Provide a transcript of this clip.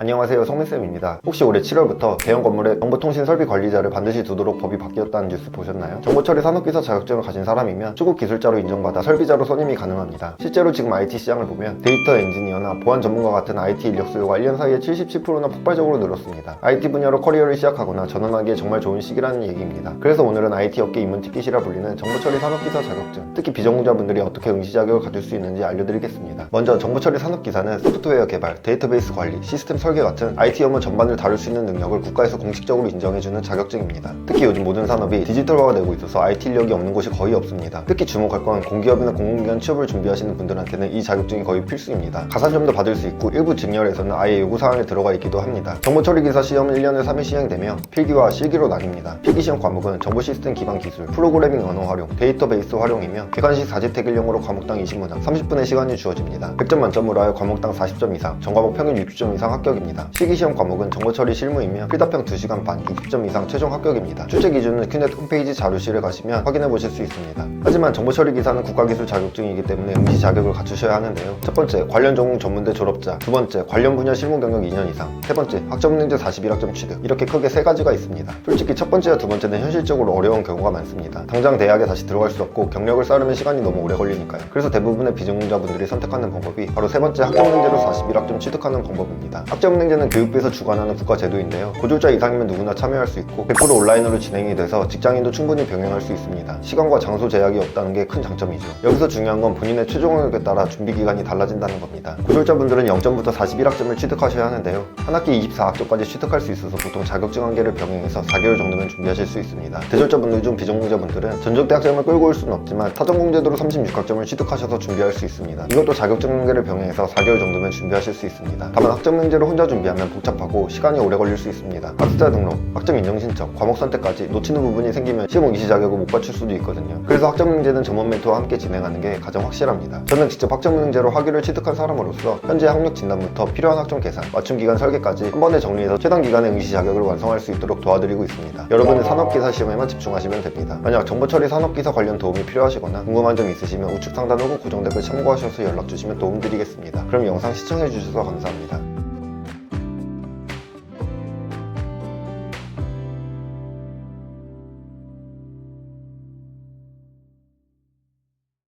안녕하세요 성민쌤입니다. 혹시 올해 7월부터 대형 건물의 정보통신 설비 관리자를 반드시 두도록 법이 바뀌었다는 뉴스 보셨나요? 정보처리 산업기사 자격증을 가진 사람이면 초급 기술자로 인정받아 설비자로 선임이 가능합니다. 실제로 지금 IT 시장을 보면 데이터 엔지니어나 보안 전문가 같은 IT 인력 수요가 1년 사이에 77%나 폭발적으로 늘었습니다. IT 분야로 커리어를 시작하거나 전환하기에 정말 좋은 시기라는 얘기입니다. 그래서 오늘은 IT 업계 입문 티켓이라 불리는 정보처리 산업기사 자격증 특히 비전공자분들이 어떻게 응시 자격을 가질 수 있는지 알려드리겠습니다. 먼저 정보처리 산업기사는 소프트웨어 개발, 데이터베이스 관리, 시스템 설계 같은 IT 업무 전반을 다룰 수 있는 능력을 국가에서 공식적으로 인정해주는 자격증입니다. 특히 요즘 모든 산업이 디지털화가 되고 있어서 IT 인력이 없는 곳이 거의 없습니다. 특히 주목할 건 공기업이나 공공기관 취업을 준비하시는 분들한테는 이 자격증이 거의 필수입니다. 가산점도 받을 수 있고 일부 직렬에서는 아예 요구사항에 들어가 있기도 합니다. 정보처리기사 시험은 1년에 3회 시행되며 필기와 실기로 나뉩니다. 필기 시험 과목은 정보 시스템 기반 기술, 프로그래밍 언어 활용, 데이터베이스 활용이며 기관식 4지택일용으로 과목당 20문항, 30분의 시간이 주어집니다. 100점 만점으로 하여 과목당 40점 이상, 전과목 평균 60점 이상 합격 입니다. 실기시험 과목은 정보 처리 실무이며 필답형 2시간 반, 60점 이상 최종 합격입니다. 출제 기준은 큐넷 홈페이지 자료실에 가시면 확인해 보실 수 있습니다. 하지만 정보 처리 기사는 국가기술 자격증이기 때문에 응시 자격을 갖추셔야 하는데요. 첫 번째, 관련 전공 전문대 졸업자. 두 번째, 관련 분야 실무 경력 2년 이상. 세 번째, 학점 능제 41학점 취득. 이렇게 크게 세 가지가 있습니다. 솔직히 첫 번째와 두 번째는 현실적으로 어려운 경우가 많습니다. 당장 대학에 다시 들어갈 수 없고 경력을 쌓으면 시간이 너무 오래 걸리니까요. 그래서 대부분의 비전공자분들이 선택하는 방법이 바로 세 번째 학점 능제로 41학점 취득하는 방법입니다. 학점 능제는 교육부에서 주관하는 국가 제도인데요. 고졸자 이상이면 누구나 참여할 수 있고 100% 온라인으로 진행이 돼서 직장인도 충분히 병행할 수 있습니다. 시간과 장소 제약이 없다는 게 큰 장점이죠. 여기서 중요한 건 본인의 최종 학력에 따라 준비 기간이 달라진다는 겁니다. 고졸자분들은 0점부터 41학점을 취득하셔야 하는데요. 한 학기 24학점까지 취득할 수 있어서 보통 자격증 한 개를 병행해서 4개월 정도면 준비하실 수 있습니다. 대졸자분들 중 비전공자분들은 전적 대학점을 끌고 올 수는 없지만 타전공 제도로 36학점을 취득하셔서 준비할 수 있습니다. 이것도 자격증 한 개를 병행해서 4개월 정도면 준비하실 수 있습니다. 다만 학점 문제를 혼자 준비하면 복잡하고 시간이 오래 걸릴 수 있습니다. 학습자 등록, 학점 인정 신청, 과목 선택까지 놓치는 부분이 생기면 시험 응시 자격을 못 받출 수도 있거든요. 그래서 학점 문제는 전문 멘토와 함께 진행하는 게 가장 확실합니다. 저는 직접 학점 문제로 학위를 취득한 사람으로서 현재 학력 진단부터 필요한 학점 계산, 맞춤 기간 설계까지 한 번에 정리해서 최단 기간의 응시 자격을 완성할 수 있도록 도와드리고 있습니다. 여러분은 산업기사 시험에만 집중하시면 됩니다. 만약 정보처리 산업기사 관련 도움이 필요하시거나 궁금한 점 있으시면 우측 상단 혹은 고정 댓글 참고하셔서 연락 주시면 도움드리겠습니다. 그럼 영상 시청해주셔서 감사합니다.